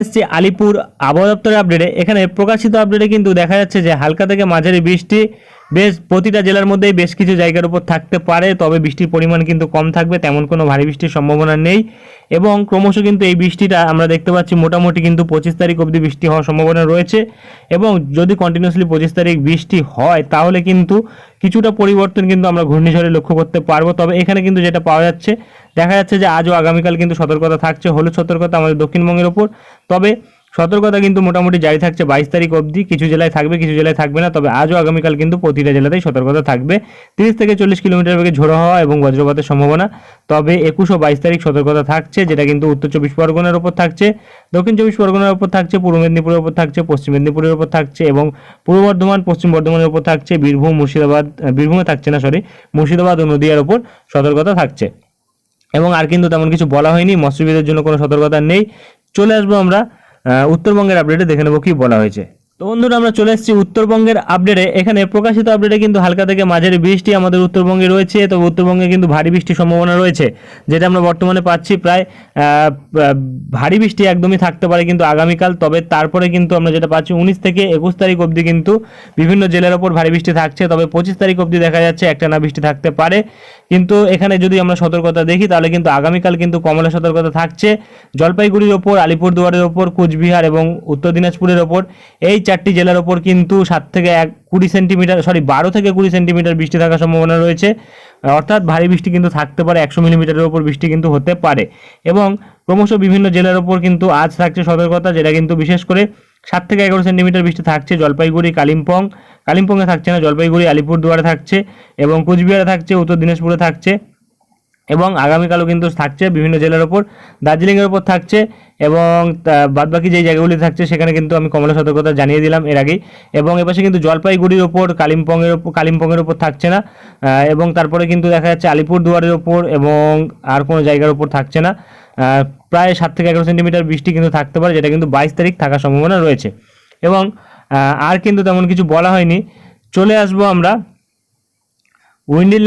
এসছি আলিপুর আবহাওয়া দপ্তরের আপডেটে এখানে প্রকাশিত আপডেটে কিন্তু দেখা যাচ্ছে যে হালকা থেকে মাঝারি বৃষ্টি বেশ, প্রতিটা জেলার মধ্যেই বেশ কিছু জায়গার উপর থাকতে পারে, তবে বৃষ্টির পরিমাণ কিন্তু কম থাকবে, তেমন কোনো ভারী বৃষ্টির সম্ভাবনা নেই। এবং ক্রমশ কিন্তু এই বৃষ্টিটা আমরা দেখতে পাচ্ছি মোটামুটি কিন্তু পঁচিশ তারিখ অবধি বৃষ্টি হওয়ার সম্ভাবনা রয়েছে। এবং যদি কন্টিনিউসলি পঁচিশ তারিখ বৃষ্টি হয়, তাহলে কিন্তু কিছুটা পরিবর্তন কিন্তু আমরা ঘূর্ণিঝড়ে লক্ষ্য করতে পারব। তবে এখানে কিন্তু যেটা পাওয়া যাচ্ছে, দেখা যাচ্ছে যে আজও আগামীকাল কিন্তু সতর্কতা থাকছে, হলুদ সতর্কতা আমাদের দক্ষিণবঙ্গের ওপর তবে সতর্কতা কিন্তু মোটামুটি জারি থাকছে বাইশ তারিখ অবধি। কিছু জেলায় থাকবে, কিছু জেলায় থাকবে না, তবে আজও আগামীকাল কিন্তু প্রতিটা জেলাতেই সতর্কতা থাকবে। তিরিশ থেকে চল্লিশ কিলোমিটার বেগে ঝোড়ো হওয়া এবং বজ্রপাতের সম্ভাবনা। তবে একুশ ও বাইশ তারিখ সতর্কতা থাকছে, যেটা কিন্তু উত্তর চব্বিশ পরগনার ওপর থাকছে, দক্ষিণ চব্বিশ পরগনার ওপর থাকছে, পূর্ব মেদিনীপুরের ওপর থাকছে, পশ্চিম মেদিনীপুরের ওপর থাকছে এবং পূর্ব বর্ধমান, পশ্চিম বর্ধমানের ওপর থাকছে, বীরভূম, মুর্শিদাবাদ বীরভূমে থাকছে না সরি মুর্শিদাবাদ ও নদিয়ার ওপর সতর্কতা থাকছে। এবং আর কিন্তু তেমন কিছু বলা হয়নি মৎস্যবিদের জন্য কোনো সতর্কতা নেই। চলে আসব আমরা উত্তরবঙ্গের আপডেটে দেখে নেব কি বলা হয়েছে। তো বন্ধুরা, আমরা চলে এসেছি উত্তরবঙ্গের আপডেটে এখানে প্রকাশিত আপডেটে কিন্তু হালকা থেকে মাঝারি বৃষ্টি আমাদের উত্তরবঙ্গে রয়েছে, তবে উত্তরবঙ্গে কিন্তু ভারী বৃষ্টির সম্ভাবনা রয়েছে, যেটা আমরা বর্তমানে পাচ্ছি প্রায় ভারী বৃষ্টি একদমই থাকতে পারে কিন্তু আগামীকাল, তবে তারপরে কিন্তু আমরা যেটা পাচ্ছি, উনিশ থেকে একুশ তারিখ অবধি কিন্তু বিভিন্ন জেলার ওপর ভারী বৃষ্টি থাকছে, তবে পঁচিশ তারিখ অবধি দেখা যাচ্ছে একটা না বৃষ্টি থাকতে পারে। কিন্তু এখানে যদি আমরা সতর্কতা দেখি, তাহলে কিন্তু আগামীকাল কিন্তু কমলা সতর্কতা থাকছে। জলপাইগুড়ির ওপর, আলিপুরদুয়ারের ওপর, কোচবিহার এবং উত্তর দিনাজপুরের ওপর, এই চারটি জেলার ওপর কিন্তু সাত থেকে এক কুড়ি সেন্টিমিটার সরি বারো থেকে কুড়ি সেন্টিমিটার বৃষ্টি থাকার সম্ভাবনা রয়েছে। অর্থাৎ ভারী বৃষ্টি কিন্তু থাকতে পারে, একশো মিলিমিটারের ওপর বৃষ্টি কিন্তু হতে পারে। এবং ক্রমশ বিভিন্ন জেলার ওপর কিন্তু আজ থাকছে সতর্কতা, যেটা কিন্তু বিশেষ করে সাত থেকে এগারো সেন্টিমিটার বৃষ্টি থাকছে জলপাইগুড়ি, কালিম্পং। কালিম্পংয়ে থাকছে না, জলপাইগুড়ি, আলিপুরদুয়ারে থাকছে এবং কোচবিহারে থাকছে, উত্তর দিনাজপুরে থাকছে। এবং আগামীকালও কিন্তু থাকছে বিভিন্ন জেলার ওপর। দার্জিলিংয়ের ওপর থাকছে এবং বাদবাকি যেই জায়গাগুলি থাকছে সেখানে কিন্তু আমি কমলা সতর্কতা জানিয়ে দিলাম এর আগেই। এবং এপাশে কিন্তু জলপাইগুড়ির ওপর, কালিম্পংয়ের ওপর কালিম্পংয়ের ওপর থাকছে না। এবং তারপরে কিন্তু দেখা যাচ্ছে আলিপুরদুয়ারের ওপর এবং আর কোনো জায়গার ওপর থাকছে না। প্রায় সাত থেকে এগারো সেন্টিমিটার বৃষ্টি কিন্তু থাকতে পারে, যেটা কিন্তু বাইশ তারিখ থাকার সম্ভাবনা রয়েছে। এবং আর কিন্তু তেমন কিছু বলা হয়নি। চলে আসব আমরা। উইন্ডিল